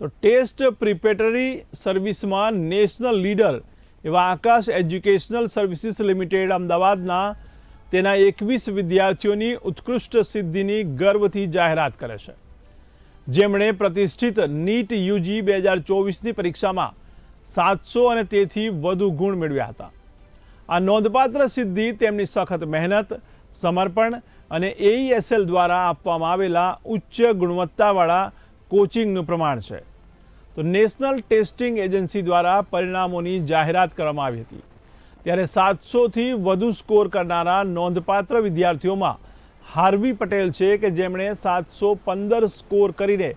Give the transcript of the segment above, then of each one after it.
તો ટેસ્ટ પ્રિપેટરી સર્વિસમાં national leader એવા આકાશ એજ્યુકેશનલ સર્વિસીસ લિમિટેડ અમદાવાદના તેના એકવીસ વિદ્યાર્થીઓની ઉત્કૃષ્ટ સિદ્ધિની ગર્વથી જાહેરાત કરે છે. જેમણે પ્રતિષ્ઠિત નીટ યુજી બે હજાર ચોવીસની પરીક્ષામાં સાતસો અને તેથી વધુ ગુણ મેળવ્યા હતા. આ નોંધપાત્ર સિદ્ધિ તેમની સખત મહેનત, સમર્પણ અને એઈએસએલ દ્વારા આપવામાં આવેલા ઉચ્ચ ગુણવત્તાવાળા કોચિંગનું પ્રમાણ છે. તો નેશનલ ટેસ્ટિંગ એજન્સી દ્વારા પરિણામોની જાહેરાત કરવામાં આવી હતી. ત્યારે સાતસોથી વધુ સ્કોર કરનારા નોંધપાત્ર વિદ્યાર્થીઓમાં હાર્વી પટેલ છે કે જેમણે સાતસો પંદર સ્કોર કરીને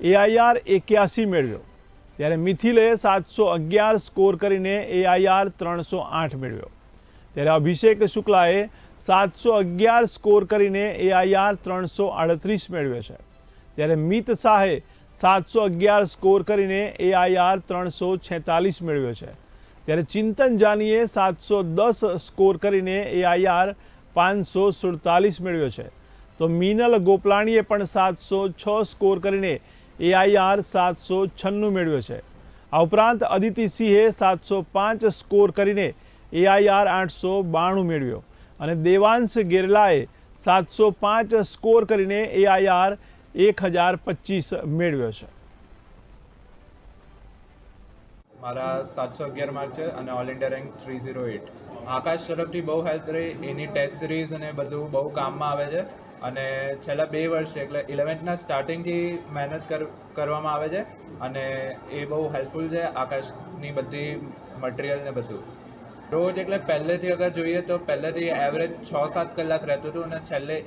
એઆઈઆર એક્યાસી મેળવ્યો. ત્યારે મિથિલે સાતસો અગિયાર સ્કોર કરીને એઆઈઆર ત્રણસો આઠ મેળવ્યો. ત્યારે અભિષેક શુક્લાએ સાતસો અગિયાર સ્કોર કરીને એઆઈઆર ત્રણસો આડત્રીસ મેળવ્યો છે. ત્યારે મિત શાહે સાતસો અગિયાર સ્કોર કરીને એઆઈઆર ત્રણસો છેતાલીસ મેળવ્યો છે. ત્યારે ચિંતન જાનીએ સાતસો દસ સ્કોર કરીને એઆઈઆર પાંચસો સુડતાલીસ મેળવ્યો છે. તો મીનલ ગોપલાણીએ પણ સાતસો છ સ્કોર કરીને એઆઈઆર સાતસો છન્નું મેળવ્યો છે. આ ઉપરાંત અદિતિ સિંહે સાતસો પાંચ સ્કોર કરીને એઆઈઆર આઠસો બાણું મેળવ્યો. અને દેવાંશ ગેરલાએ સાતસો પાંચ સ્કોર કરીને એઆઈઆર એક હજાર પચીસ મેળવ્યો છે. મારા સાતસો અગિયાર માર્ક છે અને all India rank three zero eight Aakash તરફથી બહુ હેલ્પ રહી એની ટેસ્ટ સિરીઝ અને બધું બહુ કામમાં આવે છે. અને છેલ્લા બે વર્ષ એટલે ઇલેવન્થના સ્ટાર્ટિંગથી મહેનત કર, કરવામાં આવે છે. અને એ બહુ હેલ્પફુલ છે, આકાશની બધી મટીરિયલ ને બધું. રોજ એટલે પહેલેથી અગર જોઈએ તો પહેલેથી એવરેજ છ સાત કલાક રહેતું હતું અને છેલ્લે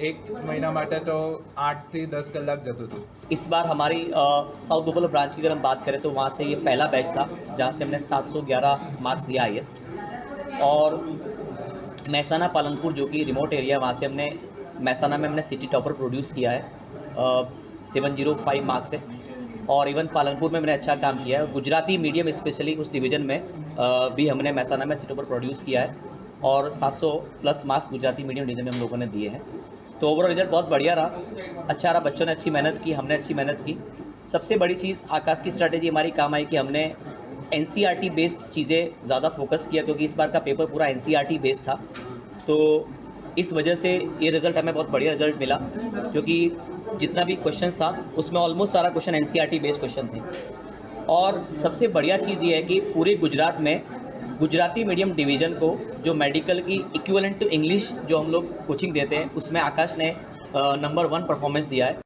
એક મહિના માટે તો આઠથી દસ કલાક જતું હતું इस बार हमारी अ, साउथ भोपाल ब्रांच की अगर हम बात करें तो वहाँ से ये पहला बैच था जहाँ से हमने 711 मार्क्स दिया हाईएस्ट और महसाना पालनपुर जो कि रिमोट एरिया वहाँ से हमने महसाना में हमने सिटी टॉपर प्रोड्यूस किया है सेवन जीरो फाइव मार्क्स से और इवन पालनपुर में मैंने अच्छा काम किया है गुजराती मीडियम स्पेशली उस डिवीज़न में अ, भी हमने महसाना में सिटी टॉपर प्रोड्यूस किया है और 700 plus marks Gujarati medium division में हम लोगों ने दिए हैं। तो ओवरऑल रिज़ल्ट बहुत बढ़िया रहा। अच्छा रहा, बच्चों ने अच्छी मेहनत की, हमने अच्छी मेहनत की। सबसे बड़ी चीज़ आकाश की स्ट्रैटेजी हमारी काम आई कि हमने एन बेस्ड चीज़ें ज़्यादा फोकस किया क्योंकि इस बार का पेपर पूरा एन बेस्ड था। तो इस वजह से ये रिज़ल्ट हमें बहुत बढ़िया रिज़ल्ट मिला क्योंकि जितना भी क्वेश्चन था, उसमें ऑलमोस्ट सारा क्वेश्चन एन बेस्ड क्वेश्चन थे। और सबसे बढ़िया चीज़ ये है कि पूरे गुजरात में गुजराती मीडियम डिवीज़न को जो मेडिकल की इक्वलेंट टू इंग्लिश जो हम लोग कोचिंग देते हैं, उसमें आकाश ने नंबर वन परफॉर्मेंस दिया है।